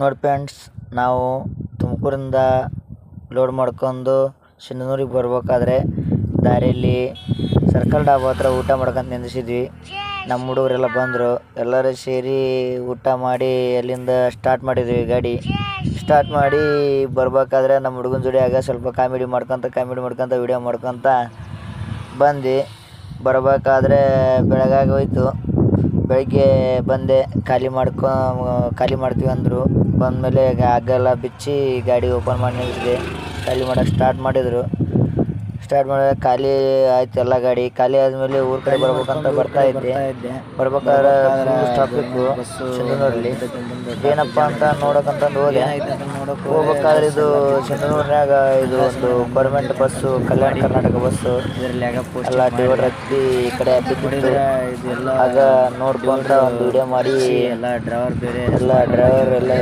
ನೋಡಿ ಫ್ರೆಂಡ್ಸ್, ನಾವು ತುಮಕೂರಿಂದ ಲೋಡ್ ಮಾಡ್ಕೊಂಡು ಸಿಂಧನೂರಿಗೆ ಬರ್ಬೇಕಾದ್ರೆ ದಾರಿಯಲ್ಲಿ ಸರ್ಕಲ್ ಡಾಬಾ ಹತ್ರ ಊಟ ಮಾಡ್ಕೊಂತ ನಿಂದಿಸಿದ್ವಿ ನಮ್ಮ ಹುಡುಗರೆಲ್ಲ ಬಂದರು. ಎಲ್ಲರೂ ಸೇರಿ ಊಟ ಮಾಡಿ ಅಲ್ಲಿಂದ ಸ್ಟಾರ್ಟ್ ಮಾಡಿದ್ವಿ ಗಾಡಿ. ಸ್ಟಾರ್ಟ್ ಮಾಡಿ ಬರ್ಬೇಕಾದ್ರೆ ನಮ್ಮ ಹುಡುಗನ ಆಗ ಸ್ವಲ್ಪ ಕಾಮಿಡಿ ಮಾಡ್ಕೊತ ಕಾಮಿಡಿ ಮಾಡ್ಕೊತ ವಿಡಿಯೋ ಮಾಡ್ಕೊತ ಬಂದು ಬರಬೇಕಾದ್ರೆ ಬೆಳಗಾಗಿ ಹೋಯ್ತು. ಬೆಳಗ್ಗೆ ಬಂದೆ, ಖಾಲಿ ಮಾಡ್ಕೊ, ಖಾಲಿ ಮಾಡ್ತೀವಿ ಅಂದರು. ಬಂದಮೇಲೆ ಹಗ್ಗ ಬಿಚ್ಚಿ ಗಾಡಿ ಓಪನ್ ಮಾಡಿ ನಿಲ್ಲಿಸಿದೆ ಖಾಲಿ ಮಾಡೋಕೆ ಸ್ಟಾರ್ಟ್ ಮಾಡಿದರು. ಸ್ಟಾರ್ಟ್ ಮಾಡಿದಾಗ ಖಾಲಿ ಆಯ್ತು ಎಲ್ಲ ಗಾಡಿ. ಖಾಲಿ ಆದ್ಮೇಲೆ ಊರ್ ಕಡೆ ಬರ್ಬೇಕಂತ ಬರ್ತಾ ಇದ್ದೆ. ಬರ್ಬೇಕಾದ್ರೆ ಟ್ರಾಫಿಕ್ ಏನಪ್ಪ ಅಂತ ನೋಡಕಂತ ಹೋದೆ. ಹೋಗ್ಬೇಕಾದ್ರೆ ಇದು ಚಂದ್ರನೂರ್ನಾಗ ಇದು ಒಂದು government bus Kalyana Karnataka bus ಎಲ್ಲ ಡಿವೈಡರ್ ಹತ್ತಿ ಈ ಕಡೆ ಹತ್ತಿ ಆಗ ನೋಡ್ಕೊಂತ ಒಂದು ವಿಡಿಯೋ ಮಾಡಿ ಎಲ್ಲ ಡ್ರೈವರ್ ಬೇರೆ ಎಲ್ಲ ಡ್ರೈವರ್ ಎಲ್ಲ